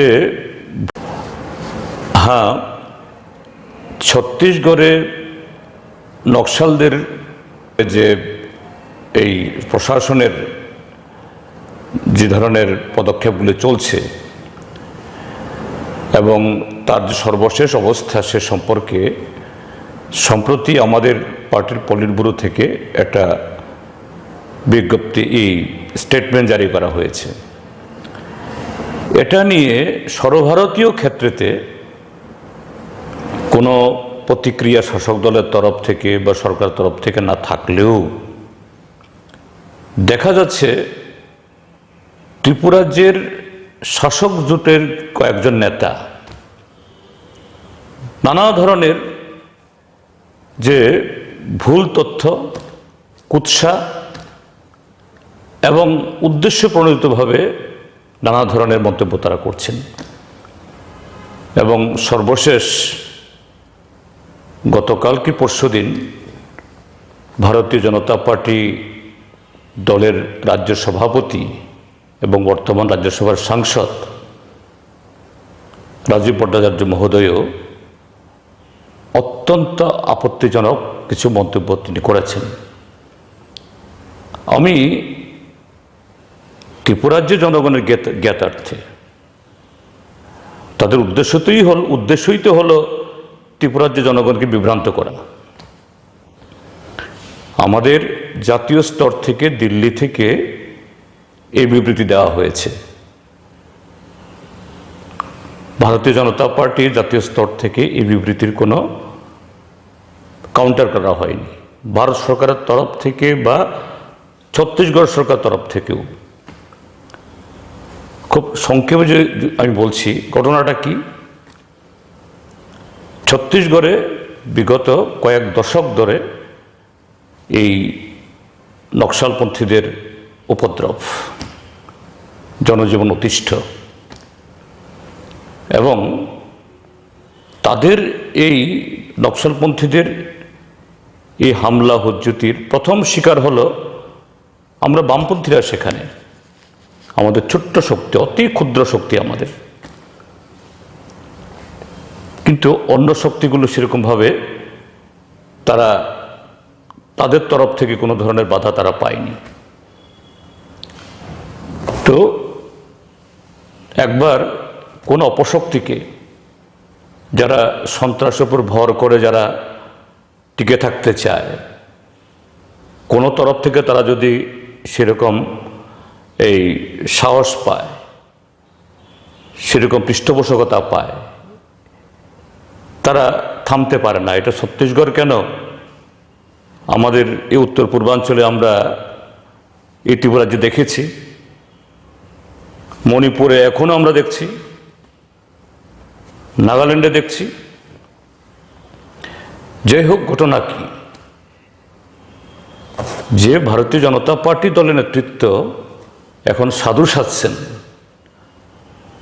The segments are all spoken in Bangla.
যে হ্যাঁ ছত্তিশগড়ে নকশালদের যে এই প্রশাসনের যে ধরনের পদক্ষেপগুলো চলছে এবং তার যে সর্বশেষ অবস্থা সে সম্পর্কে, সম্প্রতি আমাদের পার্টির পলিট ব্যুরো থেকে একটা বিজ্ঞপ্তি, এই স্টেটমেন্ট জারি করা হয়েছে। এটা নিয়ে সর্বভারতীয় ক্ষেত্রেতে কোনো প্রতিক্রিয়া শাসক দলের তরফ থেকে বা সরকার তরফ থেকে না থাকলেও দেখা যাচ্ছে ত্রিপুরাজ্যের শাসক জোটের কয়েকজন নেতা নানা ধরনের যে ভুল তথ্য, কুৎসা এবং উদ্দেশ্য প্রণোদিতভাবে নানা ধরনের মন্তব্য তারা করছেন। এবং সর্বশেষ গতকাল কি পরশুদিন ভারতীয় জনতা পার্টি দলের রাজ্য সভাপতি এবং বর্তমান রাজ্যসভার সাংসদ রাজীব ভট্টাচার্য মহোদয়ও অত্যন্ত আপত্তিজনক কিছু মন্তব্য তিনি করেছেন। আমি ত্রিপুরাজ্য জনগণের জ্ঞাতার্থে তাদের উদ্দেশ্যতেই হল, উদ্দেশ্যই তো হলো ত্রিপুরাজ্য জনগণকে বিভ্রান্ত করা। আমাদের জাতীয় স্তর থেকে দিল্লি থেকে এই বিবৃতি দেওয়া হয়েছে। ভারতীয় জনতা পার্টি জাতীয় স্তর থেকে এই বিবৃতির কোনো কাউন্টার করা হয়নি। ভারত সরকারের তরফ থেকে বা ছত্তিশগড় সরকার তরফ থেকেও। খুব সংক্ষেপে যে আমি বলছি, ঘটনাটা কি? ছত্তিশগড়ে বিগত কয়েক দশক ধরে এই নকশালপন্থীদের উপদ্রব, জনজীবন অতিষ্ঠ এবং তাদের এই নকশালপন্থীদের এই হামলা, হজ্জুতির প্রথম শিকার হলো আমরা বামপন্থীরা সেখানে। আমাদের ছোট্ট শক্তি, অতি ক্ষুদ্র শক্তি আমাদের। কিন্তু অন্য শক্তিগুলো সেরকমভাবে তারা তাদের তরফ থেকে কোনো ধরনের বাধা তারা পায়নি। তো একবার কোন অপশক্তিকে যারা সন্ত্রাসের উপর ভর করে যারা টিকে থাকতে চায়, কোনো তরফ থেকে তারা যদি সেরকম এই সাহস পায়, সেরকম পৃষ্ঠপোষকতা পায়, তারা থামতে পারে না। এটা ছত্তিশগড় কেন? আমাদের এই উত্তর পূর্বাঞ্চলে আমরা এই ত্রিপুরাজ্যে দেখেছি। মণিপুরে এখনও আমরা দেখছি। নাগাল্যান্ডে দেখছি। যাই হোক, ঘটনা কি? যে ভারতীয় জনতা পার্টি দলের নেতৃত্ব এখন সাধু সাজছেন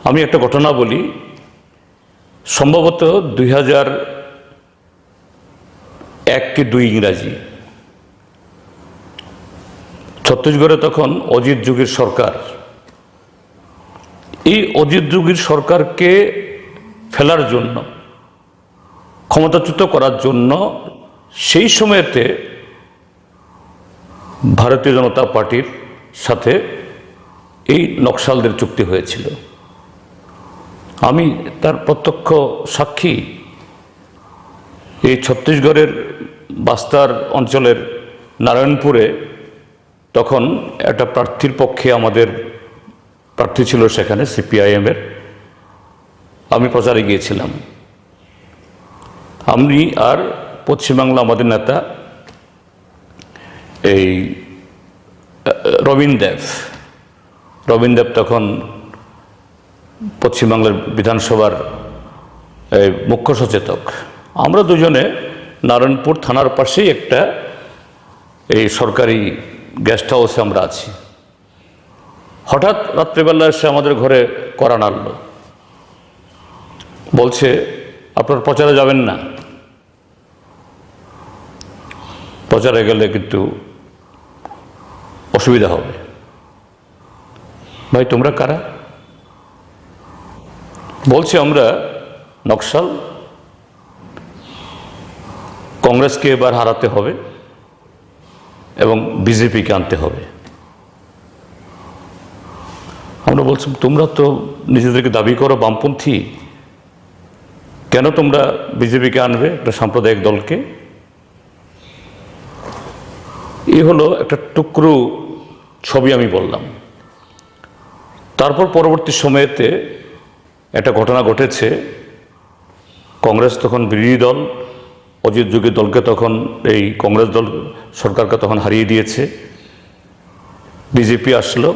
আমি একটা ঘটনা বলি। সম্ভবত দুই হাজার এক কি দুই ইংরাজি। ছত্তিশগড়ে তখন অজিত যুগের সরকার। এই অজিত যুগের সরকারকে ফেলার জন্য, ক্ষমতাচ্যুত করার জন্য সেই সময়তে ভারতীয় জনতা পার্টির সাথে এই নকশালদের চুক্তি হয়েছিল। আমি তার প্রত্যক্ষ সাক্ষী। এই ছত্তিশগড়ের বাস্তার অঞ্চলের নারায়ণপুরে তখন একটা প্রার্থীর পক্ষে আমাদের প্রার্থী ছিল সেখানে সিপিআইএমের। আমি প্রচারে গিয়েছিলাম। আমি আর পশ্চিমবাংলা আমাদের নেতা এই রবীন দেব। রবীন দেব তখন পশ্চিমবাংলার বিধানসভার মুখ্য সচেতক। আমরা দুজনে নারায়ণপুর থানার পাশেই একটা এই সরকারি গেস্ট হাউসে আমরা আছি। হঠাৎ রাত্রিবেলা এসে আমাদের ঘরে করা নাড়ল। বলছে, আপনার প্রচারে যাবেন না। প্রচারে গেলে কিন্তু অসুবিধা হবে। ভাই, তোমরা কারা? বলছি আমরা নকশাল। কংগ্রেসকে এবার হারাতে হবে এবং বিজেপিকে আনতে হবে। আমরা বলছি, তোমরা তো নিজেদেরকে দাবি করো বামপন্থী। কেন তোমরা বিজেপিকে আনবে? একটা সাম্প্রদায়িক দলকে। এই হলো একটা টুকরো ছবি আমি বললাম। তারপর পরবর্তী সময়েতে একটা ঘটনা ঘটেছে। কংগ্রেস তখন বিরোধী দল, অজিত যোগী দলকে তখন এই কংগ্রেস দল সরকারকে তখন হারিয়ে দিয়েছে। বিজেপি আসলো।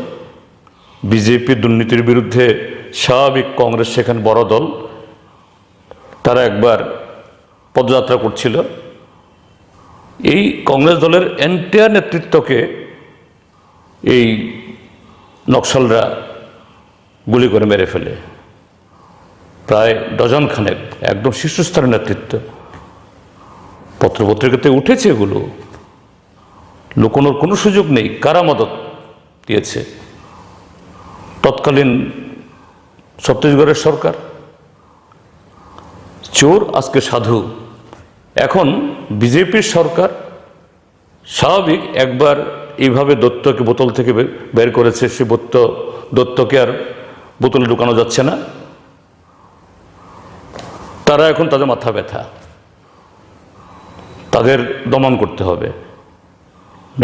বিজেপি দুর্নীতির বিরুদ্ধে স্বাভাবিক কংগ্রেস সেখানে বড় দল। তারা একবার পদযাত্রা করছিল। এই কংগ্রেস দলের এন্টায়ার নেতৃত্বকে এই নকশালরা গুলি করে মেরে ফেলে। প্রায় ডজন খানেক একদম শীর্ষস্তরের নেতৃত্ব। পত্রপত্রিকাতে উঠেছে এগুলো। লুকোনোর কোনো সুযোগ নেই। কারা মদত দিয়েছে? তৎকালীন ছত্তিশগড়ের সরকার? চোর আজকে সাধু। এখন বিজেপির সরকার স্বাভাবিক একবার এইভাবে দত্তকে বোতল থেকে বের করেছে। সে দত্ত দত্তকে আর বোতলে ঢুকানো যাচ্ছে না। তারা এখন তাদের মাথা ব্যথা। তাদের দমন করতে হবে।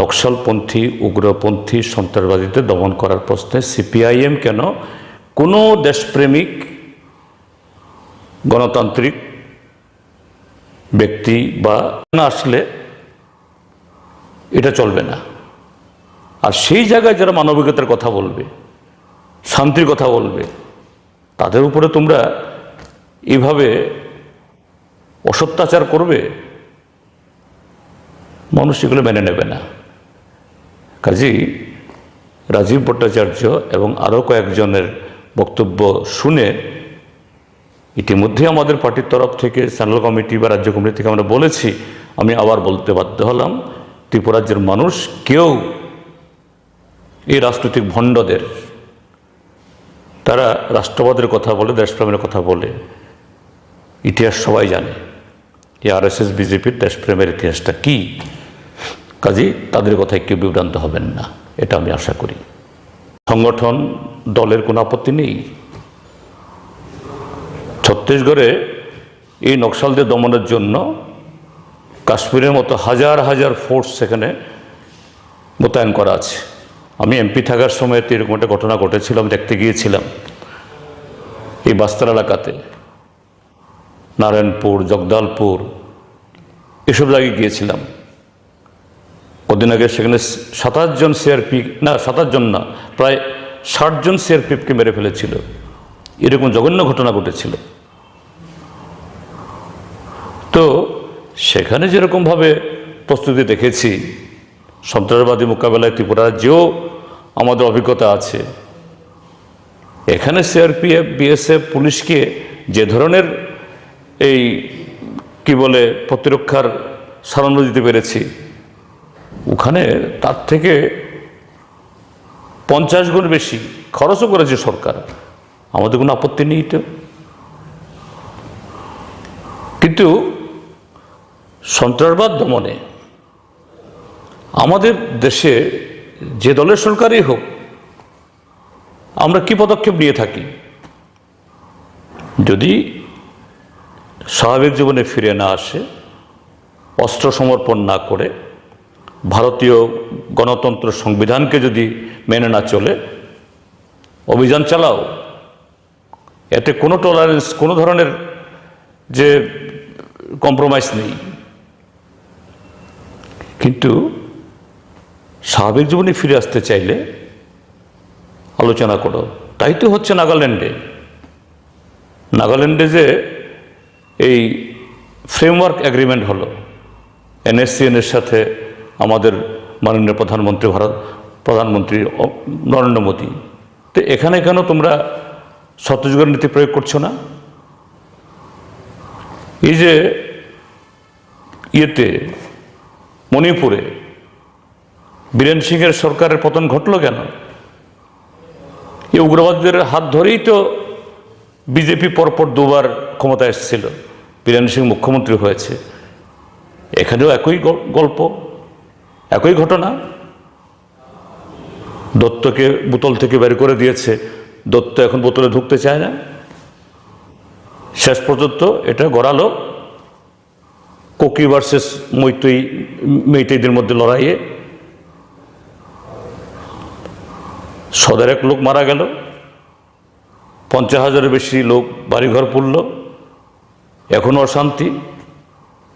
নকশালপন্থী, উগ্রপন্থী, সন্ত্রাসবাদীদের দমন করার প্রশ্নে সিপিআইএম কেন কোনো দেশপ্রেমিক, গণতান্ত্রিক ব্যক্তি বা না আসলে এটা চলবে না। আর সেই জায়গায় যারা মানবিকতার কথা বলবে শান্তির কথা বলবে। তাদের উপরে তোমরা এভাবে অসত্যাচার করবে, মানুষ এগুলো মেনে নেবে না। কাজেই রাজীব ভট্টাচার্য এবং আরও কয়েকজনের বক্তব্য শুনে ইতিমধ্যে আমাদের পার্টির তরফ থেকে সেন্ট্রাল কমিটি বা রাজ্য কমিটি থেকে আমরা বলেছি, আমি আবার বলতে বাধ্য হলাম, ত্রিপুরাজ্যের মানুষ কেউ এই রাজনৈতিক ভণ্ডদের তারা রাষ্ট্রবাদের কথা বলে, দেশপ্রেমের কথা বলে। ইতিহাস সবাই জানে এই আরএসএস, বিজেপির দেশপ্রেমের ইতিহাসটা কী। কাজেই তাদের কথায় কেউ বিভ্রান্ত হবেন না, এটা আমি আশা করি। সংগঠন দলের কোনো আপত্তি নেই। ছত্তিশগড়ে এই নকশালদের দমনের জন্য কাশ্মীরের মতো হাজার হাজার ফোর্স সেখানে মোতায়েন করা আছে। আমি এমপি থাকার সময় তো এরকম একটা ঘটনা ঘটেছিল, আমি দেখতে গিয়েছিলাম। এই বাস্তার এলাকাতে, নারায়ণপুর, জগদালপুর, এসব জায়গায় গিয়েছিলাম। কদিন আগে সেখানে সাতাশ জন সিআরপি না, সাতাশ জন না, প্রায় ষাট জন সিআরপিএফকে মেরে ফেলেছিল। এরকম জঘন্য ঘটনা ঘটেছিল। তো সেখানে যেরকমভাবে প্রস্তুতি দেখেছি সন্ত্রাসবাদী মোকাবেলায় ত্রিপুরা রাজ্যেও আমাদের অভিজ্ঞতা আছে। এখানে সিআরপিএফ, বিএসএফ, পুলিশকে যে ধরনের এই, কি বলে, প্রতিরক্ষার সারণ্য দিতে পেরেছি, ওখানে তার থেকে পঞ্চাশ গুণ বেশি খরচও করেছে সরকার। আমাদের কোনো আপত্তি নেই তো কিন্তু সন্ত্রাসবাদ দমনে আমাদের দেশে যে দলের সরকারই হোক, আমরা কি পদক্ষেপ নিয়ে থাকি? যদি স্বাভাবিক জীবনে ফিরে না আসে, অস্ত্র সমর্পণ না করে, ভারতীয় গণতন্ত্র সংবিধানকে যদি মেনে না চলে, অভিযান চালাও, এতে কোনো টলারেন্স কোনো ধরনের যে কম্প্রোমাইজ নেই। কিন্তু স্বাভাবিক জীবনে ফিরে আসতে চাইলে আলোচনা করো। তাই তো হচ্ছে নাগাল্যান্ডে। নাগাল্যান্ডে যে এই ফ্রেমওয়ার্ক এগ্রিমেন্ট হলো এনএসসিএনের সাথে আমাদের মাননীয় প্রধানমন্ত্রী ভারত, প্রধানমন্ত্রী নরেন্দ্র মোদী। তো এখানে কেন তোমরা ছত্তিশগড় নীতি প্রয়োগ করছ না? এই যে ইয়েতে মণিপুরে বীরেন সিংয়ের সরকারের পতন ঘটলো কেন? এই উগ্রবাদীদের হাত ধরেই তো বিজেপি পরপর দুবার ক্ষমতা এসেছিল। বীরেন সিং মুখ্যমন্ত্রী হয়েছে। এখানেও একই গল্প, একই ঘটনা। দত্তকে বোতল থেকে বের করে দিয়েছে। দত্ত এখন বোতলে ঢুকতে চায় না। শেষ পর্যন্ত এটা গড়ালো কোকি ভার্সেস মৈতই মেইতেইদের মধ্যে লড়াইয়ে। সদের এক লোক মারা গেল, পঞ্চাশ হাজারের বেশি লোক বাড়িঘর পড়ল এখনও অশান্তি,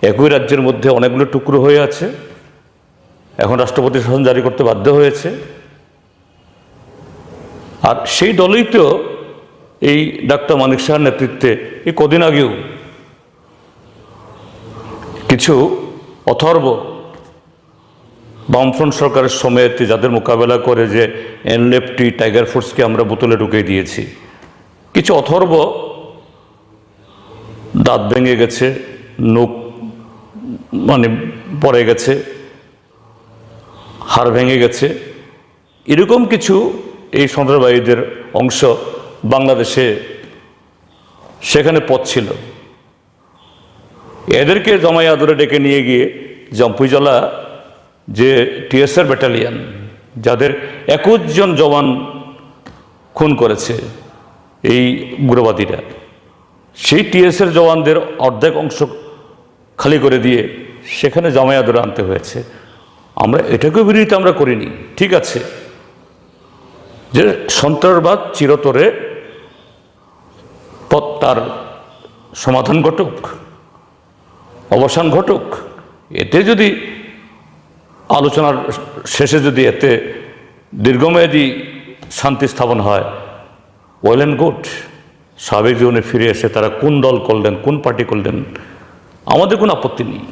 একই রাজ্যের মধ্যে অনেকগুলো টুকরো হয়ে আছে, এখন রাষ্ট্রপতি শাসন জারি করতে বাধ্য হয়েছে। আর সেই দলই তো এই ডাক্তার মানিক শাহর নেতৃত্বে এই কদিন আগেও কিছু অথর্ব বামফ্রন্ট সরকারের সময়তে যাদের মোকাবেলা করে যে এনলেফটি টাইগার ফোর্সকে আমরা বোতলে ঢুকিয়ে দিয়েছি। কিছু অথর্ব দাঁত ভেঙে গেছে, নখ মানে পড়ে গেছে, হাড় ভেঙে গেছে। এরকম কিছু এই সন্ত্রাসবাদীদের অংশ বাংলাদেশে সেখানে পথ ছিল। এদেরকে জমাই আদরে ডেকে নিয়ে গিয়ে জম্পুইজলা যে টিএসআর ব্যাটালিয়ান যাদের একুশ জন জওয়ান খুন করেছে এই উগ্রবাদীরা, সেই টিএসএর জওয়ানদের অর্ধেক অংশ খালি করে দিয়ে সেখানে জামাই আদরে আনতে হয়েছে। আমরা এটাকেও বিরোধিতা আমরা করিনি, ঠিক আছে। যে সন্ত্রাসবাদ চিরতরে তার সমাধান ঘটুক, অবসান ঘটুক, এতে যদি আলোচনার শেষে যদি এতে দীর্ঘমেয়াদী শান্তি স্থাপন হয় ওয়েল অ্যান্ড গুড স্বাভাবিক জীবনে ফিরে এসে তারা কোন দল করলেন, কোন পার্টি করলেন, আমাদের কোনো আপত্তি নেই।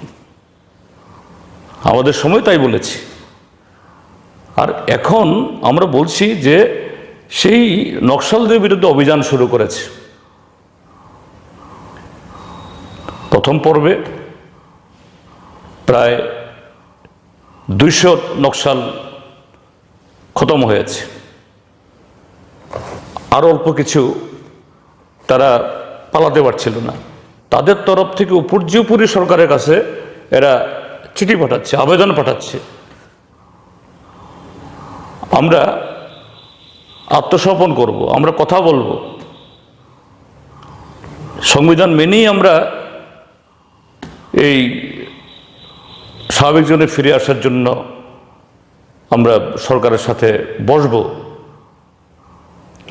আমাদের সময় তাই বলেছি। আর এখন আমরা বলছি যে সেই নকশালদের বিরুদ্ধে অভিযান শুরু করেছে। প্রথম পর্বে প্রায় দুইশো নকশাল খতম হয়েছে। আরও অল্প কিছু তারা পালাতে পারছিল না। তাদের তরফ থেকে উপর্যুপুরি সরকারের কাছে এরা চিঠি পাঠাচ্ছে, আবেদন পাঠাচ্ছে। আমরা আত্মসমর্পণ করব, আমরা কথা বলব। সংবিধান মেনেই আমরা এই স্বাভাবিক জনে ফিরে আসার জন্য আমরা সরকারের সাথে বসব।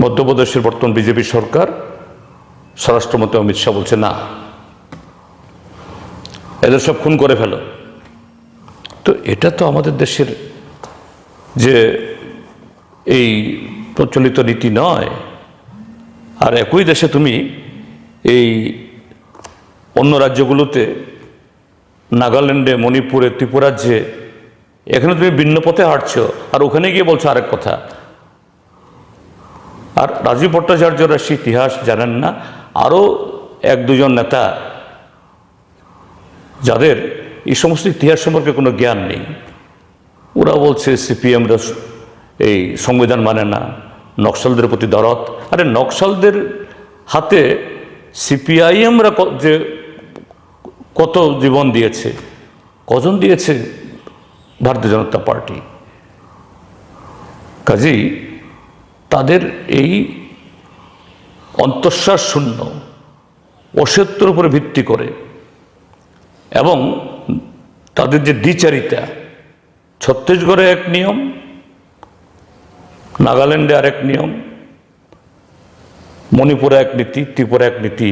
মধ্যপ্রদেশের বর্তমান বিজেপি সরকার, স্বরাষ্ট্রমন্ত্রী অমিত শাহ বলছে, না, এদের সব খুন করে ফেলো। তো এটা তো আমাদের দেশের যে এই প্রচলিত নীতি নয়। আর একই দেশে তুমি এই অন্য রাজ্যগুলোতে নাগাল্যান্ডে, মণিপুরে, ত্রিপুরাজ্যে। এখানে তুমি ভিন্ন পথে হাঁটছো। আর ওখানে গিয়ে বলছো আরেক কথা। আর রাজীব ভট্টাচার্যরা সে ইতিহাস জানেন না। আরও এক দুজন নেতা, যাদের এই সমস্ত ইতিহাস সম্পর্কে কোনো জ্ঞান নেই। ওরা বলছে সিপিএমরা এই সংবিধান মানে না। নকশালদের প্রতি দরদ। আরে নকশালদের হাতে সিপিআইএমরা যে কত জীবন দিয়েছে? কজন দিয়েছে ভারতীয় জনতা পার্টি? কাজেই তাদের এই অন্তঃশ্বাস শূন্য অসত্যের উপরে ভিত্তি করে এবং তাদের যে দ্বিচারিতা, ছত্তিশগড়ে এক নিয়ম, নাগাল্যান্ডে আরেক নিয়ম, মণিপুরে এক নীতি, ত্রিপুরা এক নীতি,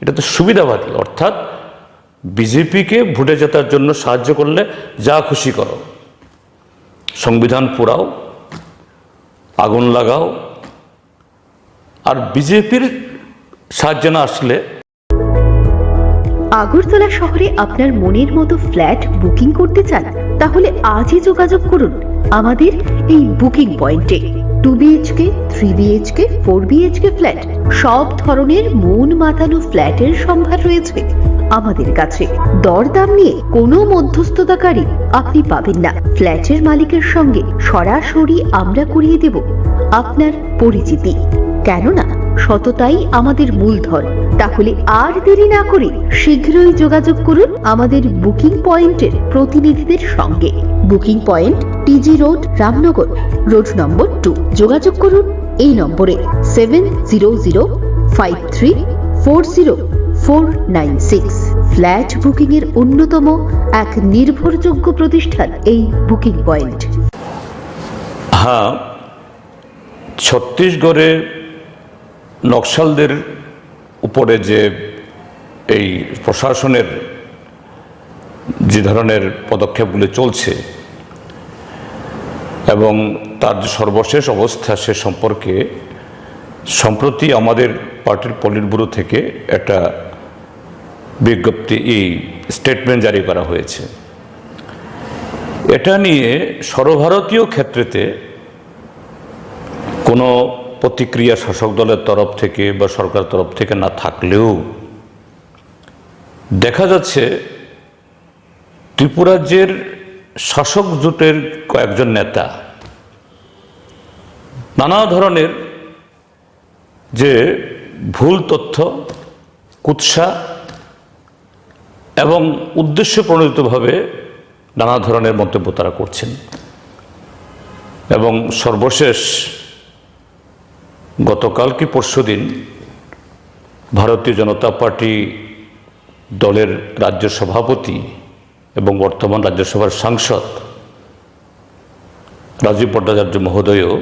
এটা তো সুবিধাবাদী। অর্থাৎ বিজেপিকে ভোটে জেতার জন্য সাহায্য করলে যা খুশি করো। সংবিধান পুরাও আগুন লাগাও, আর বিজেপির সাহায্য না আসলে আগরতলা শহরে আপনার মনের মতো ফ্ল্যাট বুকিং করতে চান, তাহলে আজই যোগাযোগ করুন। আমাদের এই বুকিং পয়েন্টে two BHK three BHK four BHK flat, সব ধরনের মন মাতানো ফ্ল্যাটের সম্ভার রয়েছে। আমাদের কাছে। দরদাম নিয়ে কোনো মধ্যস্থতাকারী আপনি পাবেন না। ফ্ল্যাটের মালিকের সঙ্গে সরাসরি আমরা করিয়ে দেব আপনার পরিচিতি। কেননা সততাই আমাদের মূলধন। তাহলে আর দেরি না করে শীঘ্রই যোগাযোগ করুন আমাদের বুকিং পয়েন্টের প্রতিনিধিদের সঙ্গে। Booking point TG road, Ramnagar, road number two. যোগাযোগ করুন এই নম্বরে seven zero zero five three four zero. Four nine six flat booking এর অন্যতম এক নির্ভরযোগ্য প্রতিষ্ঠান এই বুকিং পয়েন্ট। হ্যাঁ ছত্তিশগড়ে নকশালদের উপরে যে এই প্রশাসনের যে ধরনের পদক্ষেপগুলি চলছে এবং তার যে সর্বশেষ অবস্থা সে সম্পর্কে সম্প্রতি আমাদের পার্টির পলিট থেকে একটা বিজ্ঞপ্তি, এই স্টেটমেন্ট জারি করা হয়েছে। এটা নিয়ে সর্বভারতীয় ক্ষেত্রেতে কোনো প্রতিক্রিয়া শাসক দলের তরফ থেকে বা সরকার তরফ থেকে না থাকলেও দেখা যাচ্ছে ত্রিপুরাজ্যের শাসক জোটের কয়েকজন নেতা নানা ধরনের যে ভুল তথ্য, কুৎসা এবং উদ্দেশ্য প্রণোদিতভাবে নানা ধরনের মন্তব্য তারা করছেন। এবং সর্বশেষ গতকাল কি পরশুদিন ভারতীয় জনতা পার্টি দলের রাজ্য সভাপতি এবং বর্তমান রাজ্যসভার সাংসদ রাজীব ভট্টাচার্য মহোদয়ও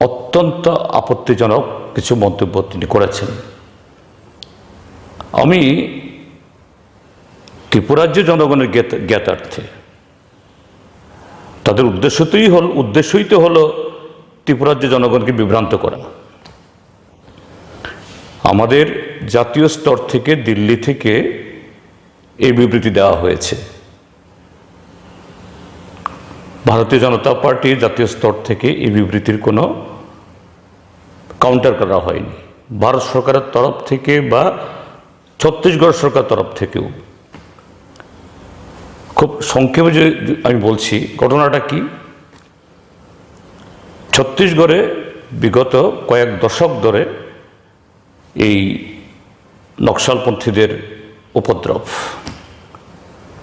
অত্যন্ত আপত্তিজনক কিছু মন্তব্য তিনি করেছেন। আমি ত্রিপুরাজ্য জনগণের জ্ঞাতার্থে। তাদের উদ্দেশ্যতেই হল, উদ্দেশ্যই তো হলো ত্রিপুরাজ্য জনগণকে বিভ্রান্ত করা। আমাদের জাতীয় স্তর থেকে দিল্লি থেকে এই বিবৃতি দেওয়া হয়েছে। ভারতীয় জনতা পার্টির জাতীয় স্তর থেকে এই বিবৃতির কোনো কাউন্টার করা হয়নি। ভারত সরকারের তরফ থেকে বা ছত্তিশগড় সরকার তরফ থেকেও। খুব সংক্ষেপে যে আমি বলছি, ঘটনাটা কি? ছত্তিশগড়ে বিগত কয়েক দশক ধরে এই নকশালপন্থীদের উপদ্রব,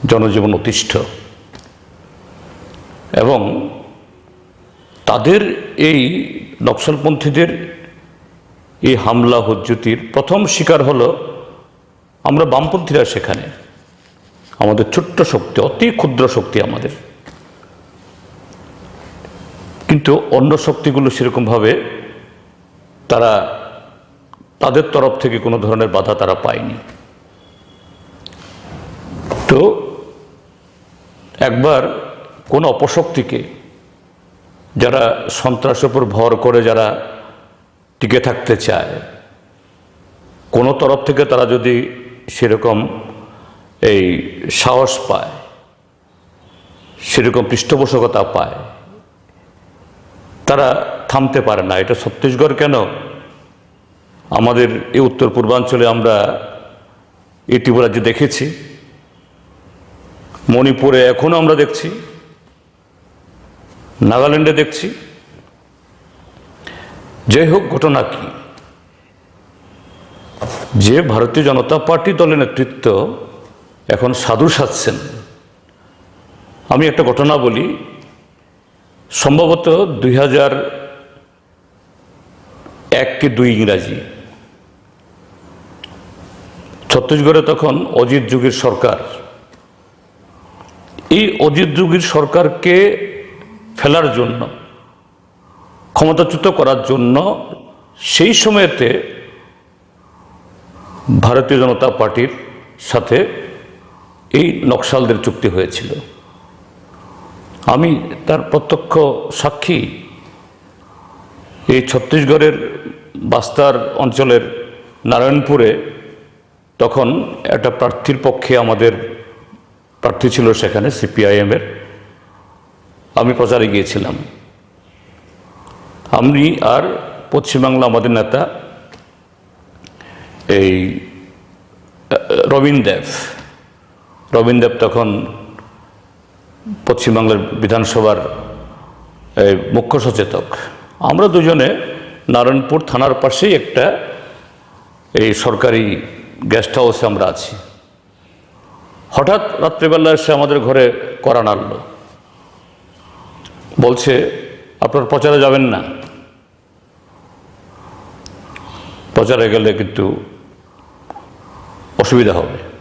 জনজীবন অতিষ্ঠ এবং তাদের এই নকশালপন্থীদের এই হামলা, হজ্জুতির প্রথম শিকার হলো আমরা বামপন্থীরা সেখানে। আমাদের ছোট্ট শক্তি, অতি ক্ষুদ্র শক্তি আমাদের। কিন্তু অন্য শক্তিগুলো সেরকমভাবে তারা তাদের তরফ থেকে কোনো ধরনের বাধা তারা পায়নি। তো একবার কোন অপশক্তিকে যারা সন্ত্রাসের উপর ভর করে যারা টিকে থাকতে চায়, কোনো তরফ থেকে তারা যদি সেরকম এই সাহস পায়, সেরকম পৃষ্ঠপোষকতা পায়। তারা থামতে পারে না। এটা ছত্তিশগড় কেন? আমাদের এই উত্তর পূর্বাঞ্চলে আমরা এই ত্রিপুরাজ্যে দেখেছি। মণিপুরে এখনও আমরা দেখছি। নাগাল্যান্ডে দেখছি। যাই হোক, ঘটনা কি? যে ভারতীয় জনতা পার্টি দলের নেতৃত্ব এখন সাধু সাজছেন আমি একটা ঘটনা বলি। সম্ভবত দুই হাজার এক কি দুই ইংরাজি। ছত্তিশগড়ে তখন অজিত যুগের সরকার। এই অজিত যুগের সরকারকে ফেলার জন্য, ক্ষমতাচ্যুত করার জন্য সেই সময়তে ভারতীয় জনতা পার্টির সাথে এই নকশালদের চুক্তি হয়েছিল। আমি তার প্রত্যক্ষ সাক্ষী। এই ছত্তিশগড়ের বাস্তার অঞ্চলের নারায়ণপুরে তখন একটা প্রার্থীর পক্ষে আমাদের প্রার্থী ছিল সেখানে সিপিআইএমের আমি প্রচারে গিয়েছিলাম। আমি আর পশ্চিমবাংলা আমাদের নেতা এই আহ, রবীন দেব। রবীন দেব তখন পশ্চিমবাংলার বিধানসভার মুখ্য সচেতক। আমরা দুজনে নারায়ণপুর থানার পাশেই একটা, এই সরকারি গেস্ট হাউসে আমরা আছি। হঠাৎ রাত্রিবেলা এসে আমাদের ঘরে করা নাড়ল। বলছে, আপনার প্রচারে যাবেন না। প্রচারে গেলে কিন্তু অসুবিধা হবে।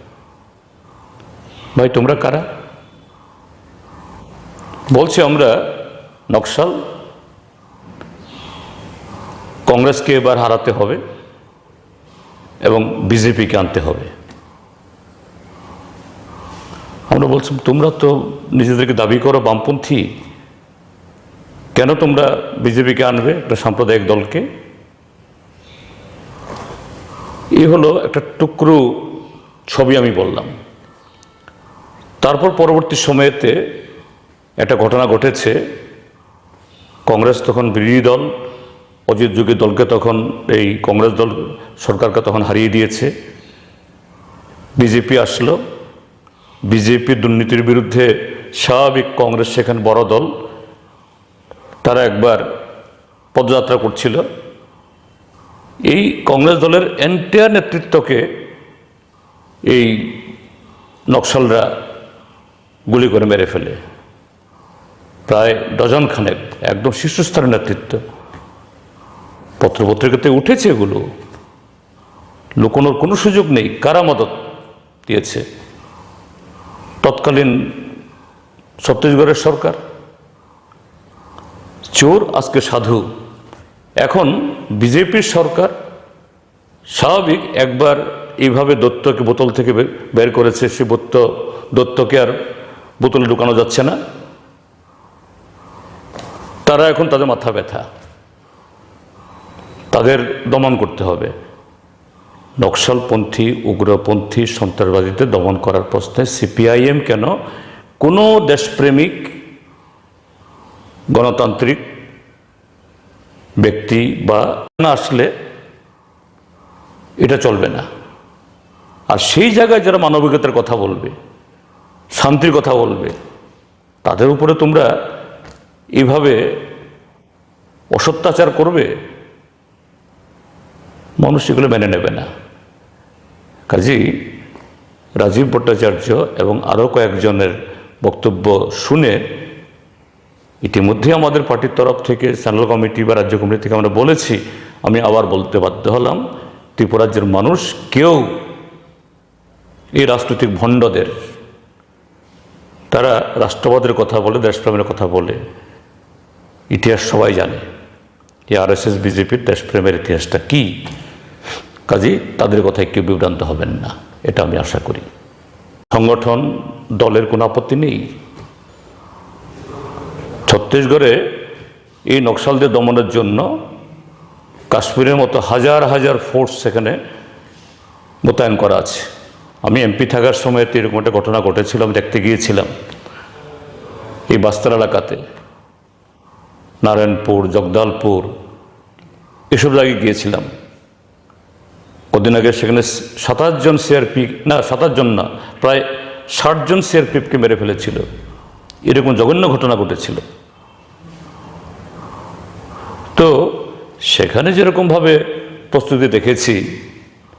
ভাই, তোমরা কারা? বলছি আমরা নকশাল। কংগ্রেসকে এবার হারাতে হবে এবং বিজেপিকে আনতে হবে। আমরা বলছি, তোমরা তো নিজেদেরকে দাবি করো বামপন্থী। কেন তোমরা বিজেপিকে আনবে? একটা সাম্প্রদায়িক দলকে। এই হলো একটা টুকরো ছবি আমি বললাম। তারপর পরবর্তী সময়েতে একটা ঘটনা ঘটেছে। কংগ্রেস তখন বিরোধী দল, অজিত যুগের দলকে তখন এই কংগ্রেস দল সরকারকে তখন হারিয়ে দিয়েছে। বিজেপি আসলো। বিজেপি দুর্নীতির বিরুদ্ধে স্বাভাবিক কংগ্রেস সেখানে বড় দল। তারা একবার পদযাত্রা করছিল। এই কংগ্রেস দলের এন্টায়ার নেতৃত্বকে এই নকশালরা গুলি করে মেরে ফেলে। প্রায় ডজন খানেক একদম শীর্ষস্তরের নেতৃত্ব। পত্রপত্রিকাতে উঠেছে এগুলো। লুকোনোর কোনো সুযোগ নেই। কারা মদত দিয়েছে? তৎকালীন ছত্তিশগড়ের সরকার? চোর আজকে সাধু। এখন বিজেপির সরকার স্বাভাবিক একবার এইভাবে দত্তকে বোতল থেকে বের করেছে। সে দত্ত দত্তকে আর বোতলে ঢুকানো যাচ্ছে না। তারা এখন তাদের মাথা ব্যথা। তাদের দমন করতে হবে। নকশালপন্থী, উগ্রপন্থী সন্ত্রাসবাদীদের দমন করার প্রশ্নে সিপিআইএম কেন কোনো দেশপ্রেমিক, গণতান্ত্রিক ব্যক্তি বা না আসলে এটা চলবে না। আর সেই জায়গায় যারা মানবিকতার কথা বলবে শান্তির কথা বলবে। তাদের উপরে তোমরা এভাবে অসত্যাচার করবে, মানুষ এগুলো মেনে নেবে না। কাজেই রাজীব ভট্টাচার্য এবং আরও কয়েকজনের বক্তব্য শুনে ইতিমধ্যে আমাদের পার্টির তরফ থেকে সেন্ট্রাল কমিটি বা রাজ্য কমিটি থেকে আমরা বলেছি, আমি আবার বলতে বাধ্য হলাম, ত্রিপুরাজ্যের মানুষ কেউ এই রাজনৈতিক ভণ্ডদের তারা রাষ্ট্রবাদের কথা বলে, দেশপ্রেমের কথা বলে। ইতিহাস সবাই জানে এই আরএসএস, বিজেপির দেশপ্রেমের ইতিহাসটা কী। কাজেই তাদের কথায় কেউ বিভ্রান্ত হবেন না, এটা আমি আশা করি। সংগঠন দলের কোনো আপত্তি নেই। ছত্তিশগড়ে এই নকশালদের দমনের জন্য কাশ্মীরের মতো হাজার হাজার ফোর্স সেখানে মোতায়েন করা আছে। আমি এমপি থাকার সময় এরকম একটা ঘটনা ঘটেছিল, আমি দেখতে গিয়েছিলাম। এই বাস্তার এলাকাতে। নারায়ণপুর, জগদালপুর, এসব জায়গায় গিয়েছিলাম। কদিন আগে সেখানে সাতাশ জন সিআরপি না, সাতাশ জন না, প্রায় ষাট জন সিআরপিএফকে মেরে ফেলেছিল। এরকম জঘন্য ঘটনা ঘটেছিল। তো সেখানে যেরকমভাবে প্রস্তুতি দেখেছি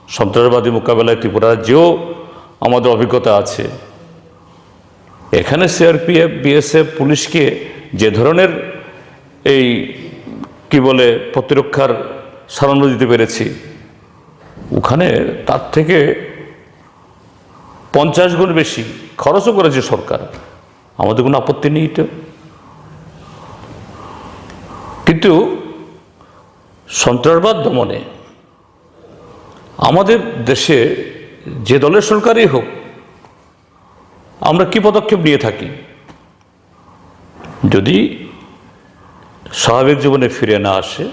সন্ত্রাসবাদী মোকাবেলায় ত্রিপুরা রাজ্যেও আমাদের অভিজ্ঞতা আছে। এখানে সিআরপিএফ, বিএসএফ, পুলিশকে যে ধরনের এই, কি বলে, প্রতিরক্ষার সারণ্য দিতে পেরেছি, ওখানে তার থেকে পঞ্চাশ গুণ বেশি খরচও করেছে সরকার। আমাদের কোনো আপত্তি নেই তো কিন্তু সন্ত্রাসবাদ দমনে আমাদের দেশে যে দলের সরকারই হোক, আমরা কি পদক্ষেপ নিয়ে থাকি? যদি স্বাভাবিক জীবনে ফিরে না আসে